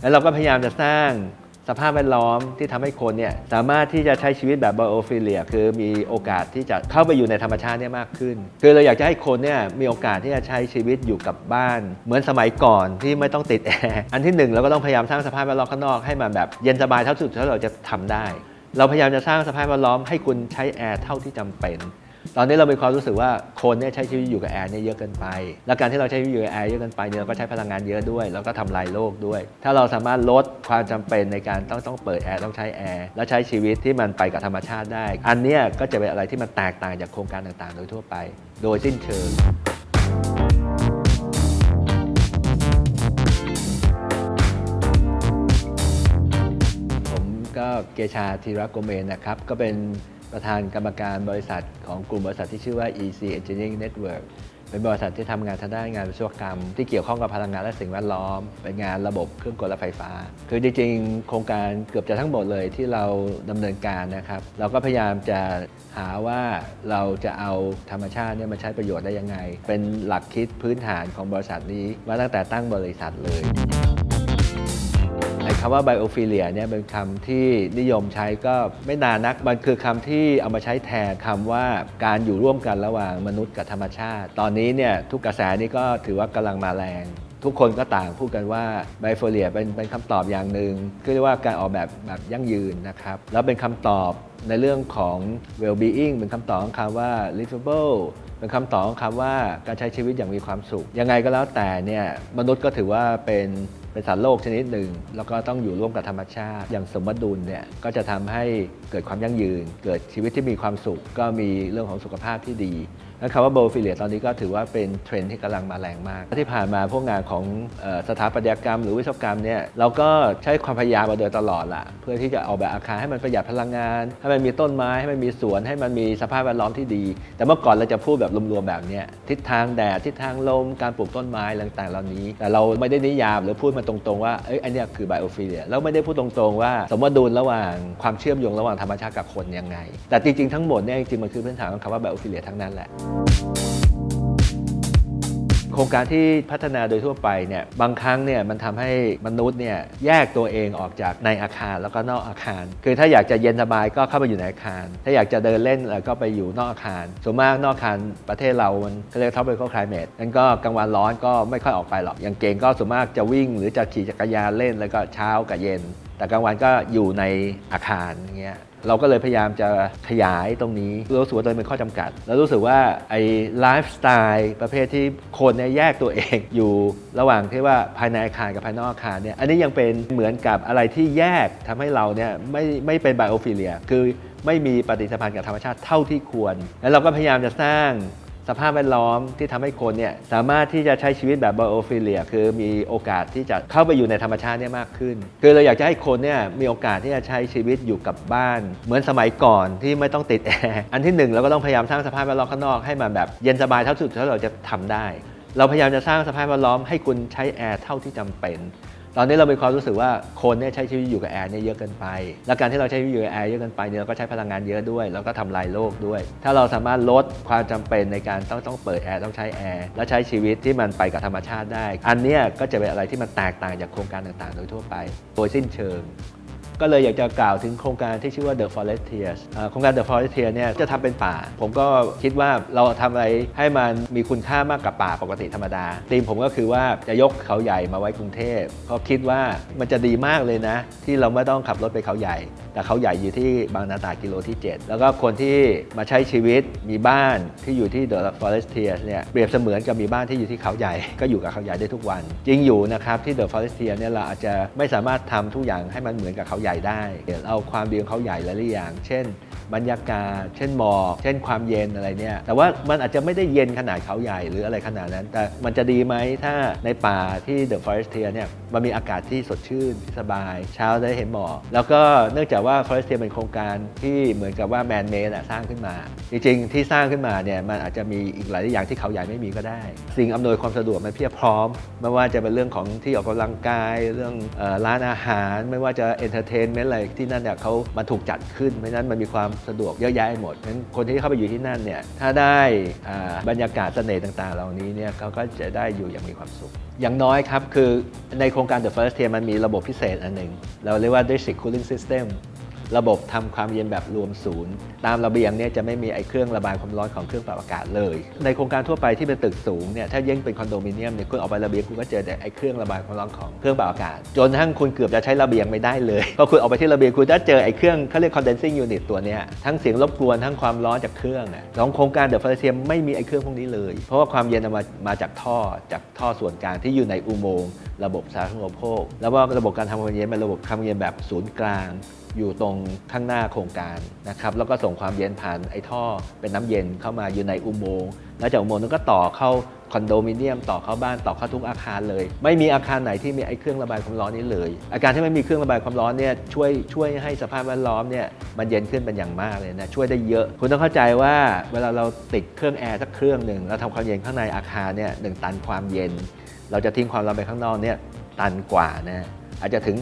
แล้วเราก็พยายามจะสร้างสภาพแวดล้อมที่ทำให้คนเนี่ยสามารถที่จะใช้ชีวิตแบบไบโอฟิเลียคือมีโอกาสที่จะเข้าไปอยู่ในธรรมชาติเนี่ยมากขึ้น คือเราอยากจะให้คนเนี่ยมีโอกาสที่จะใช้ชีวิตอยู่กับบ้าน เหมือนสมัยก่อนที่ไม่ต้องติดแอร์อันที่หนึ่งเราก็ต้องพยายามสร้างสภาพแวดล้อมข้างนอกให้มันแบบเย็นสบายเท่าสุดที่เราจะทำได้ เราพยายามจะสร้างสภาพแวดล้อมให้คุณใช้แอร์เท่าที่จำเป็น ตอนนี้เรามีความรู้สึกว่าคนเนี่ยใช้ชีวิตอยู่กับแอร์เนี่ยเยอะเกินไป และการที่เราใช้ชีวิตอยู่กับแอร์เยอะเกินไปเนี่ยเราก็ใช้พลังงานเยอะด้วย แล้วก็ทำลายโลกด้วย ถ้าเราสามารถลดความจำเป็นในการต้องต้องเปิดแอร์ต้องใช้แอร์แล้วใช้ชีวิตที่มันไปกับธรรมชาติได้ อันเนี้ยก็จะเป็นอะไรที่มันแตกต่างจากโครงการต่างๆ โดยทั่วไป โดยสิ้นเชิงผมก็เกชาธีรโกเมนนะครับ ก็เป็น ประธานกรรมการบริษัทของกลุ่มบริษัทที่ชื่อว่า EC Engineering Network เป็นบริษัทที่ทำงานทางด้านงานวิศวกรรม ที่เกี่ยวข้องกับพลังงานและสิ่งแวดล้อม เป็นงานระบบเครื่องกลและไฟฟ้า คือจริงๆ โครงการเกือบจะทั้งหมดเลยที่เราดำเนินการนะครับ เราก็พยายามจะหาว่าเราจะเอาธรรมชาติเนี่ยมาใช้ประโยชน์ได้ยังไง เป็นหลักคิดพื้นฐานของบริษัทนี้มาตั้งแต่ตั้งบริษัทเลย คำว่าไบโอฟิเลียเนี่ยเป็นคำที่นิยมใช้ก็ไม่นานนัก มันคือคำที่เอามาใช้แทนคำว่าการอยู่ร่วมกันระหว่างมนุษย์กับธรรมชาติ ตอนนี้เนี่ยทุกกระแสนี่ก็ถือว่ากำลังมาแรง ทุกคนก็ต่างพูดกันว่าไบโอฟิเลียเป็นเป็นคำตอบอย่างหนึ่งก็เรียกว่าการออกแบบแบบยั่งยืนนะครับ แล้วเป็นคำตอบในเรื่องของ well-being เป็นคำตอบของคำว่า livable เป็นคำตอบของคำว่าการใช้ชีวิตอย่างมีความสุข ยังไงก็แล้วแต่เนี่ยมนุษย์ก็ถือว่าเป็น เป็นสัตว์โลกชนิดหนึ่ง แล้วก็ต้องอยู่ร่วมกับธรรมชาติ อย่างสมดุลเนี่ยก็จะทำให้เกิดความยั่งยืน เกิดชีวิตที่มีความสุข ก็มีเรื่องของสุขภาพที่ดี และคำว่าโบฟิเลียตอนนี้ก็ถือว่าเป็นเทรนด์ที่กำลังมาแรงมาก ที่ผ่านมาพวกงานของออสถาปัตยกรรม หรือวิศวกรรมเนี่ยเราก็ใช้ความพยายามมาโดยตลอดละเพื่อที่จะออกแบบอาคารให้มันประหยัดพลังงาน ให้มันมีต้นไม้ให้มันมีสวนให้มันมีสภาพแวดล้อมที่ดี แต่เมื่อก่อนเราจะพูดแบบรวมๆแบบนี้ทิศทางแดดทิศทางลมการปลูกต้นไม้ต่างๆ เหล่านี้ แต่เราไม่ได้นิยามหรือพูดมาตรงๆว่าเอ้ยอันนี้คือไบโอฟิเลียแล้วไม่ได้พูดตรงๆว่า สมดุลระหว่างความเชื่อมโยงระหว่างธรรมชาติกับคนยังไง แต่จริงๆทั้งหมดเนี่ยจริงๆมันคือพื้นฐานของคำว่าไบโอฟิเลียทั้งนั้นแหละโครงการที่พัฒนาโดยทั่วไปเนี่ยบางครั้งเนี่ยมันทำให้มนุษย์เนี่ยแยกตัวเองออกจากในอาคารแล้วก็นอกอาคาร คือถ้าอยากจะเย็นสบายก็เข้าไปอยู่ในอาคาร ถ้าอยากจะเดินเล่นก็ไปอยู่นอกอาคาร ส่วนมากนอกอาคารประเทศเรามันเขาเรียก tropical climate นั้นก็กลางวันร้อนก็ไม่ค่อยออกไปหรอกอย่างเก่งก็ส่วนมากจะวิ่ง หรือจะขี่จักรยานเล่นแล้วก็เช้ากับเย็น แต่กลางวันก็อยู่ในอาคารอย่างเงี้ยเราก็เลยพยายามจะขยายตรงนี้รู้สึกว่าตัวเองเป็นข้อจำกัด แล้วรู้สึกว่าไอ้ไลฟ์สไตล์ประเภทที่คนเนี่ยแยกตัวเอง อยู่ระหว่างที่ว่าภายในอาคารกับภายนอกอาคารเนี่ยอันนี้ยังเป็นเหมือนกับอะไรที่แยกทำให้เราเนี่ยไม่ไม่เป็นไบโอฟิเลีย คือไม่มีปฏิสัมพันธ์กับธรรมชาติเท่าที่ควร แล้วเราก็พยายามจะสร้าง สภาพแวดล้อมที่ทำให้คนเนี่ยสามารถที่จะใช้ชีวิตแบบไบโอฟิเลียคือมีโอกาสที่จะเข้าไปอยู่ในธรรมชาติเนี่ยมากขึ้น คือเราอยากจะให้คนเนี่ยมีโอกาสที่จะใช้ชีวิตอยู่กับบ้าน เหมือนสมัยก่อนที่ไม่ต้องติดแอร์อันที่หนึ่งเราก็ต้องพยายามสร้างสภาพแวดล้อมข้างนอกให้มันแบบเย็นสบายเท่าสุดที่เราจะทำได้ เราพยายามจะสร้างสภาพแวดล้อมให้คุณใช้แอร์เท่าที่จำเป็น ตอนนี้เรามีความรู้สึกว่าคนเนี่ยใช้ชีวิตอยู่กับแอร์เนี่ยเยอะเกินไป และการที่เราใช้ชีวิตอยู่กับแอร์เยอะเกินไปเนี่ยเราก็ใช้พลังงานเยอะด้วย แล้วก็ทำลายโลกด้วย ถ้าเราสามารถลดความจำเป็นในการต้องต้องเปิดแอร์ต้องใช้แอร์และใช้ชีวิตที่มันไปกับธรรมชาติได้ อันเนี้ยก็จะเป็นอะไรที่มันแตกต่างจากโครงการต่างๆ โดยทั่วไปโดยสิ้นเชิง ก็เลยอยากจะกล่าวถึงโครงการที่ชื่อว่า The Forestiers โครงการ The Forestiers เนี่ยจะทำเป็นป่า ผมก็คิดว่าเราทำอะไรให้มันมีคุณค่ามากกับป่าปกติธรรมดาธีมผมก็คือว่าจะยกเขาใหญ่มาไว้กรุงเทพเพราะคิดว่ามันจะดีมากเลยนะ ที่เราไม่ต้องขับรถไปเขาใหญ่แต่เขาใหญ่อยู่ที่บางนาตราดกิโลที่ 7 แล้วก็คนที่มาใช้ชีวิตมีบ้านที่อยู่ที่ The Forestiers เนี่ยเปรียบเสมือนกับมีบ้านที่อยู่ที่เขาใหญ่ก็อยู่กับเขาใหญ่ได้ทุกวัน จริงอยู่นะครับที่ The Forestier เนี่ยเราอาจจะไม่สามารถทำทุกอย่างให้มันเหมือนกับเขาใหญ่ได้เอาความดีของเขาใหญ่หลายอย่าง เช่น บรรยากาศ เช่นหมอกเช่นความเย็นอะไรเนี่ยแต่ว่ามันอาจจะไม่ได้เย็นขนาดเขาใหญ่หรืออะไรขนาดนั้น แต่มันจะดีไหมถ้าในป่าที่ The Forestier เนี่ยมันมีอากาศที่สดชื่นสบาย เช้าได้เห็นหมอกแล้วก็เนื่องจากว่า Forestier เป็นโครงการที่เหมือนกับว่าแมนเมดสร้างขึ้นมา จริงๆ ที่สร้างขึ้นมาเนี่ยมันอาจจะมีอีกหลายอย่างที่เขาใหญ่ไม่มีก็ได้ สิ่งอำนวยความสะดวกมันเพียบพร้อม ไม่ว่าจะเป็นเรื่องของที่ออกกำลังกาย เรื่องร้านอาหาร ไม่ว่าจะเอนเตอร์เทนเมนต์อะไรที่นั่นเนี่ยเขามันถูกจัดขึ้นเพราะนั้นมันมีความสะดวกเยอะแยะหมดเพราะนั้นคนที่เข้าไปอยู่ที่นั่นเนี่ยถ้าได้อ่าบรรยากาศเสน่ห์ต่างๆ เหล่านี้เนี่ยเขาก็จะได้อยู่อย่างมีความสุข อย่างน้อยครับคือในโครงการ The First Tier มันมีระบบพิเศษอันหนึ่งเราเรียกว่า District Cooling System ระบบทำความเย็นแบบรวมศูนย์ ตามระเบียงเนี่ยจะไม่มีไอ้เครื่องระบายความร้อนของเครื่องปรับอากาศเลย ในโครงการทั่วไปที่เป็นตึกสูงเนี่ยถ้ายิ่งเป็นคอนโดมิเนียมเนี่ยคุณออกไประเบียงคุณก็เจอแต่ไอ้เครื่องระบายความร้อนของเครื่องปรับอากาศ จนทั้งคุณเกือบจะใช้ระเบียงไม่ได้เลยพอคุณออกไปที่ระเบียงคุณจะเจอไอ้เครื่องเขาเรียก condensing unit ตัวเนี้ยทั้งเสียงรบกวนทั้งความร้อนจากเครื่องอะของโครงการเดอะฟลเทียมไม่มีไอ้เครื่องพวกนี้เลย เพราะว่าความเย็นมามาจากท่อจากท่อส่วนกลางที่อยู่ในอุโมงค์ระบบสาธารณูปโภค แล้วว่าระบบการทำความเย็นเป็นระบบความเย็นแบบศูนย์กลางอยู่ตรงข้างหน้าโครงการนะครับแล้วก็ส่งความเย็นผ่านไอ้ท่อเป็นน้ำเย็นเข้ามาอยู่ในอุโมงค์แล้วจากอุโมงค์นั้นก็ต่อเข้าคอนโดมิเนียมต่อเข้าบ้านต่อเข้าทุกอาคารเลย ไม่มีอาคารไหนที่มีไอ้เครื่องระบายความร้อนนี้เลย อาการที่ไม่มีเครื่องระบายความร้อนเนี่ยช่วยช่วยให้สภาพแวดล้อมเนี่ยมันเย็นขึ้นเป็นอย่างมากเลยนะช่วยได้เยอะ คุณต้องเข้าใจว่าเวลาเราติดเครื่องแอร์สักเครื่องหนึ่งเราทำความเย็นข้างในอาคารเนี่ยหนึ่งตันความเย็น เราจะทิ้งความร้อนไปข้างนอกเนี่ยตันกว่านะอาจจะถึง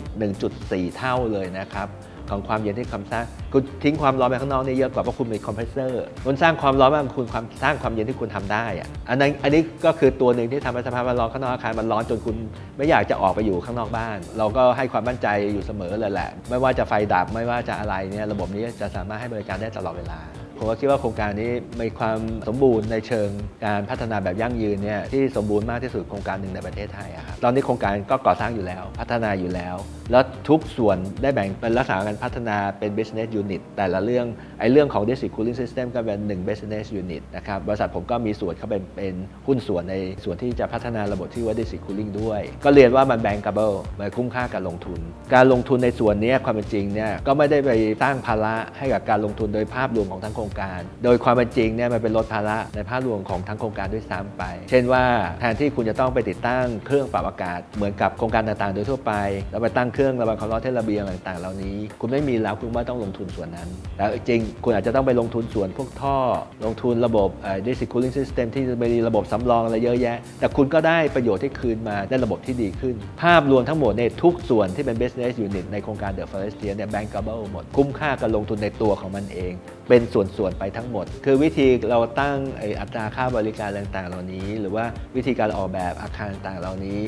1.4 เท่าเลยนะครับ ของความเย็นที่คำสร้างคุณทิ้งความร้อนไปข้างนอกนี่เยอะกว่าเพราะคุณมีคอมเพรสเซอร์คุณสร้างความร้อนมาคุณความสร้างความเย็นที่คุณทำได้อะอันนั้นอันนี้ก็คือตัวหนึ่งที่ทำให้สภาพแวดล้อมข้างนอกอาคารมันร้อนจนคุณไม่อยากจะออกไปอยู่ข้างนอกบ้าน เราก็ให้ความมั่นใจอยู่เสมอเลยแหละ ไม่ว่าจะไฟดับไม่ว่าจะอะไรเนี่ยระบบนี้จะสามารถให้บริการได้ตลอดเวลา ผมก็คิดว่าโครงการนี้มีความสมบูรณ์ในเชิงการพัฒนาแบบยั่งยืนเนี่ยที่สมบูรณ์มากที่สุดโครงการหนึ่งในประเทศไทยอะครับตอนนี้โครงการก็ก่อสร้างอยู่แล้ว พัฒนาอยู่แล้ว แล้วทุกส่วนได้แบ่งเป็นลักษณะการพัฒนาเป็น business unit แต่ละเรื่องไอ้เรื่องของ district cooling system ก็เป็นหนึ่ง business unit นะครับบริษัทผมก็มีส่วนเขาเป็นเป็นหุ้นส่วนในส่วนที่จะพัฒนาระบบที่ว่า district cooling ด้วย ก็เรียนว่ามัน bankable มันคุ้มค่าการลงทุน การลงทุนในส่วนนี้ความเป็นจริงเนี่ยก็ไม่ได้ไปสร้างภาระให้กับการลงทุนโดยภาพรวมของทั้งโครงการ โดยความเป็นจริงเนี่ยมันเป็นลดภาระในภาพรวมของทั้งโครงการด้วยซ้ำไป เช่นว่าแทนที่คุณจะต้องไปติดตั้งเครื่องปรับอากาศ เหมือนกับโครงการต่างๆ โดยทั่วไป แล้วไปตั้งเครื่องระบายความร้อนที่ระเบียงต่างๆ เหล่านี้ คุณไม่มีแล้วคุณไม่ต้องลงทุนส่วนนั้นแต่จริง คุณอาจจะต้องไปลงทุนส่วนพวกท่อ ลงทุนระบบ district cooling system ที่มีระบบสำรองอะไรเยอะแยะ แต่คุณก็ได้ประโยชน์ที่คืนมาได้ระบบที่ดีขึ้น ภาพรวมทั้งหมดในทุกส่วนที่เป็น business unit ในโครงการ The Forestier เนี่ย bankable หมด คุ้มค่าการลงทุนในตัวของมันเอง เป็นส่วน่วนไปทั้งหมด คือวิธีเราตั้งอ้อัตราค่าบริการต่างๆ เหล่านี้ หรือว่าวิธีการออกแบบอาคารต่างๆ เหล่านี้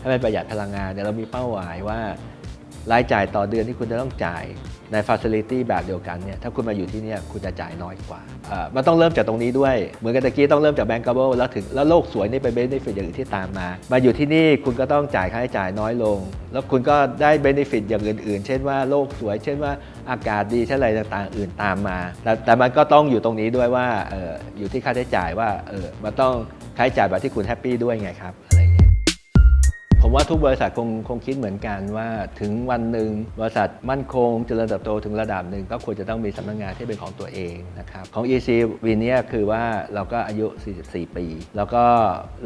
ให้มันประหยัดพลังงานเนี่ยเรามีเป้าหมายว่า รายจ่ายต่อเดือนที่คุณจะต้องจ่ายใน Facility แบบเดียวกันเนี่ยถ้าคุณมาอยู่ที่นี่คุณจะจ่ายน้อยกว่า มันต้องเริ่มจากตรงนี้ด้วย เหมือนกันตะกี้ต้องเริ่มจาก Bankable แล้วถึงแล้วโลกสวยนี่เป็น benefit อย่างอื่นที่ตามมา มาอยู่ที่นี่คุณก็ต้องจ่ายค่าใช้จ่ายน้อยลง แล้วคุณก็ได้ benefit อย่างอื่นๆ เช่นว่าโลกสวย เช่นว่าอากาศดีเช่นอะไรต่างๆ อื่นตามมา แต่แต่มันก็ต้องอยู่ตรงนี้ด้วยว่าอออยู่ที่ค่าใช้จ่ายว่าเออมันต้องค่าใช้จ่ายแบบที่คุณแฮปปี้ด้วยไงครับ ผมว่าทุกบริษัทคงคงคิดเหมือนกันว่าถึงวันหนึ่งบริษัทมั่นคงเจริญเติบโตถึงระดับหนึ่งก็ควรจะต้องมีสำนักงานที่เป็นของตัวเองนะครับของ EC วีเนียคือว่าเราก็อายุ 44 ปี แล้วก็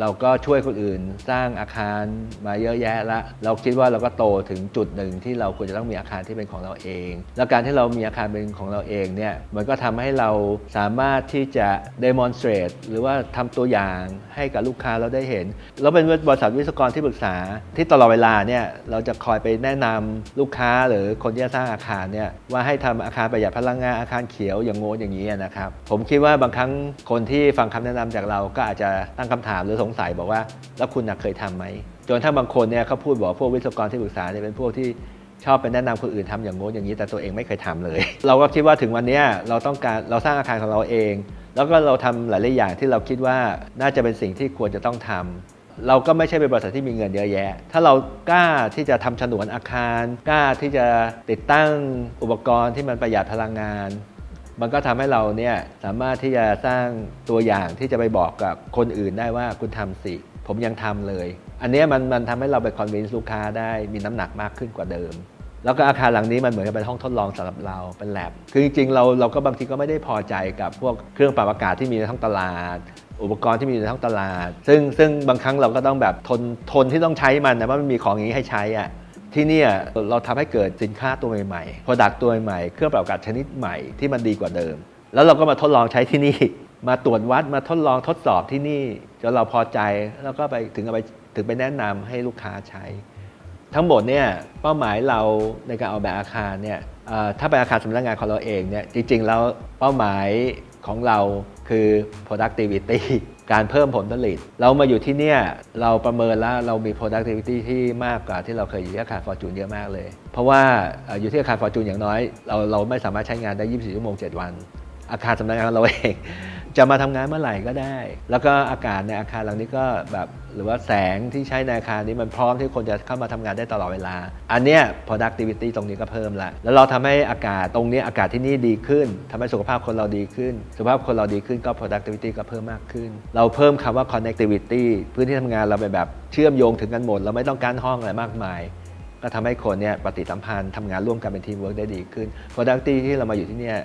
เราก็ช่วยคนอื่นสร้างอาคารมาเยอะแยะละเราคิดว่าเราก็โตถึงจุดหนึ่งที่เราควรจะต้องมีอาคารที่เป็นของเราเอง แล้วการที่เรามีอาคารเป็นของเราเองเนี่ยมันก็ทำให้เราสามารถที่จะ demonstrate หรือว่าทำตัวอย่างให้กับลูกค้าเราได้เห็น เราเป็นบริษัทวิศวกรที่ปรึกษาที่ตลอดเวลาเนี่ยเราจะคอยไปแนะนำลูกค้าหรือคนที่จะสร้างอาคารเนี่ยว่าให้ทำอาคารประหยัดพลังงานอาคารเขียวอย่างโง่อย่างนี้นะครับ ผมคิดว่าบางครั้งคนที่ฟังคำแนะนำจากเราก็อาจจะตั้งคำถามหรือสงสัยบอกว่า แล้วคุณเคยทำไหมจนถ้าบางคนเนี่ยเขาพูดบอกพวกวิศวกรที่ปรึกษาเนี่ยเป็นพวกที่ชอบไปแนะนำคนอื่นทำอย่างโน้นอย่างนี้แต่ตัวเองไม่เคยทำเลย เราก็คิดว่าถึงวันนี้เราต้องการเราสร้างอาคารของเราเอง แล้วก็เราทำหลายๆอย่างที่เราคิดว่าน่าจะเป็นสิ่งที่ควรจะต้องทำ เราก็ไม่ใช่เป็นบริษัทที่มีเงินเยอะแยะ ถ้าเรากล้าที่จะทำฉนวนอาคาร กล้าที่จะติดตั้งอุปกรณ์ที่มันประหยัดพลังงาน มันก็ทำให้เราเนี่ยสามารถที่จะสร้างตัวอย่างที่จะไปบอกกับคนอื่นได้ว่าคุณทำสิ ผมยังทำเลย อันเนี้ยมันมันทำให้เราไปคอนวินส์ลูกค้าได้มีน้ำหนักมากขึ้นกว่าเดิม แล้วก็อาคารหลังนี้มันเหมือนกับเป็นห้องทดลองสำหรับเราเป็นแลบคือจริงๆเราเราก็บางทีก็ไม่ได้พอใจกับพวกเครื่องปรับอากาศที่มีในท้องตลาด อุปกรณ์ที่มีอยู่ในท้องตลาด ซึ่งซึ่งบางครั้งเราก็ต้องแบบทนทนที่ต้องใช้มันนะว่ามันมีของอย่างนี้ให้ใช้อะที่นี่เราทำให้เกิดสินค้าตัวใหม่ๆ product ตัวใหม่เครื่องปรับอากาศชนิดใหม่ที่มันดีกว่าเดิม แล้วเราก็มาทดลองใช้ที่นี่ มาตรวจวัดมาทดลองทดสอบที่นี่จนเราพอใจแล้วก็ไปถึงเอาไปถึงไปแนะนำให้ลูกค้าใช้ ทั้งหมดเนี่ยเป้าหมายเราในการออกแบบอาคารเนี่ยถ้าเป็นอาคารสำนักงานของเราเองเนี่ยจริงๆแล้วเป้าหมายของเราคือ productivity การเพิ่มผลผลิต เรามาอยู่ที่เนี่ยเราประเมินแล้วเรามี productivity ที่มากกว่าที่เราเคยอยู่ที่อาคารฟอร์จูนเยอะมากเลย เพราะว่าเอ่ออยู่ที่อาคารฟอร์จูนอย่างน้อย เราเราไม่สามารถใช้งานได้ 24 ชั่วโมง 7 วัน อาคารสำนักงานเราเอง จะมาทำงานเมื่อไหร่ก็ได้ แล้วก็อากาศในอาคารหลังนี้ก็แบบหรือว่าแสงที่ใช้ในอาคารนี้มันพร้อมที่คนจะเข้ามาทำงานได้ตลอดเวลา อันเนี้ย productivity ตรงนี้ก็เพิ่มละแล้วเราทำให้อากาศตรงนี้อากาศที่นี่ดีขึ้นทำให้สุขภาพคนเราดีขึ้น สุขภาพคนเราดีขึ้นก็ productivity ก็เพิ่มมากขึ้น เราเพิ่มคำว่า connectivity พื้นที่ทำงานเราไปแบบเชื่อมโยงถึงกันหมด เราไม่ต้องการห้องอะไรมากมายก็ทำให้คนเนี่ยปฏิสัมพันธ์ทำงานร่วมกันเป็นทีมเวิร์กได้ดีขึ้น productivity ที่เรามาอยู่ที่เนี่ย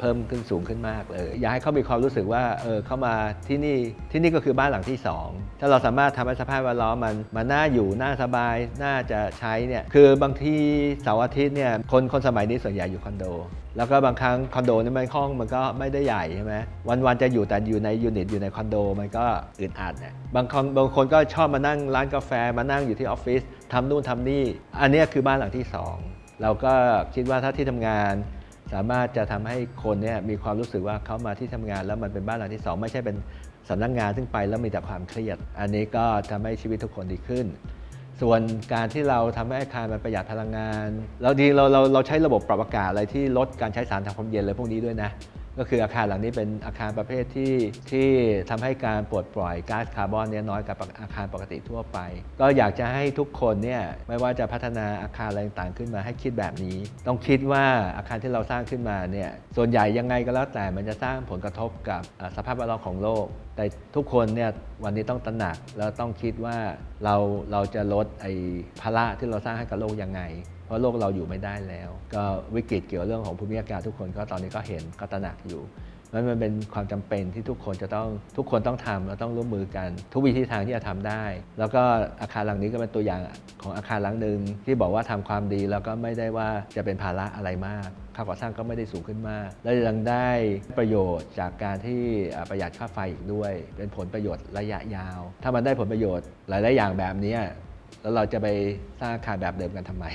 เพิ่มขึ้นสูงขึ้นมากเลย อยากให้เขามีความรู้สึกว่าเออเข้ามาที่นี่ที่นี่ก็คือบ้านหลังที่ 2 ถ้าเราสามารถทำให้สภาพแวดล้อมมันมันน่าอยู่น่าสบายน่าจะใช้เนี่ยคือบางทีเสาร์อาทิตย์เนี่ยคนคนสมัยนี้ส่วนใหญ่อยู่คอนโด แล้วก็บางครั้งคอนโดนี่มันห้องมันก็ไม่ได้ใหญ่ใช่ไหมวันๆจะอยู่แต่อยู่ในยูนิตอยู่ในคอนโดมันก็อึดอัดเนี่ยบางคนบางคนก็ชอบมานั่งร้านกาแฟมานั่งอยู่ที่ออฟฟิศทำนู่นทำนี่ อันนี้คือบ้านหลังที่สองเราก็คิดว่าถ้าที่ทำงาน สามารถจะทำให้คนเนี่ยมีความรู้สึกว่าเขามาที่ทำงานแล้วมันเป็นบ้านหลังที่สองไม่ใช่เป็นสำนักงานซึ่งไปแล้วมีแต่ความเครียด อันนี้ก็ทำให้ชีวิตทุกคนดีขึ้น ส่วนการที่เราทำให้อาคารมันประหยัดพลังงาน เราดีเราเราเราใช้ระบบปรับอากาศอะไรที่ลดการใช้สารทำความเย็นอะไรพวกนี้ด้วยนะ ก็คืออาคารหลังนี้เป็นอาคารประเภทที่ที่ทำให้การปลดปล่อยก๊าซคาร์บอนเนี่ยน้อยกว่าอาคารปกติทั่วไป ก็อยากจะให้ทุกคนเนี่ยไม่ว่าจะพัฒนาอาคารอะไรต่างขึ้นมาให้คิดแบบนี้ ต้องคิดว่าอาคารที่เราสร้างขึ้นมาเนี่ยส่วนใหญ่ยังไงก็แล้วแต่มันจะสร้างผลกระทบกับสภาพแวดล้อมของโลก แต่ทุกคนเนี่ยวันนี้ต้องตระหนักแล้วต้องคิดว่าเราเราจะลดไอ้ภาระที่เราสร้างให้กับโลกยังไง ราะโลกเราอยู่ไม่ได้แล้ว ก็วิกฤตเกี่ยวเรื่องของภูมิอากาศทุกคนก็ตอนนี้ก็เห็นก็ตระหนักอยู่มันมันเป็นความจำเป็นที่ทุกคนจะต้องทุกคนต้องทำแล้วต้องร่วมมือกัน ทุกวิธีทางที่จะทำได้ แล้วก็อาคารหลังนี้ก็เป็นตัวอย่างของอาคารหลังหนึ่งที่บอกว่าทำความดีแล้วก็ไม่ได้ว่าจะเป็นภาระอะไรมากค่าก่อสร้างก็ไม่ได้สูงขึ้นมาก และยังได้ประโยชน์จากการที่ประหยัดค่าไฟอีกด้วย เป็นผลประโยชน์ระยะยาว ถ้ามันได้ผลประโยชน์หลาย ๆ อย่างแบบนี้แล้วเราจะไปสร้างอาคารแบบเดิมกันทำไม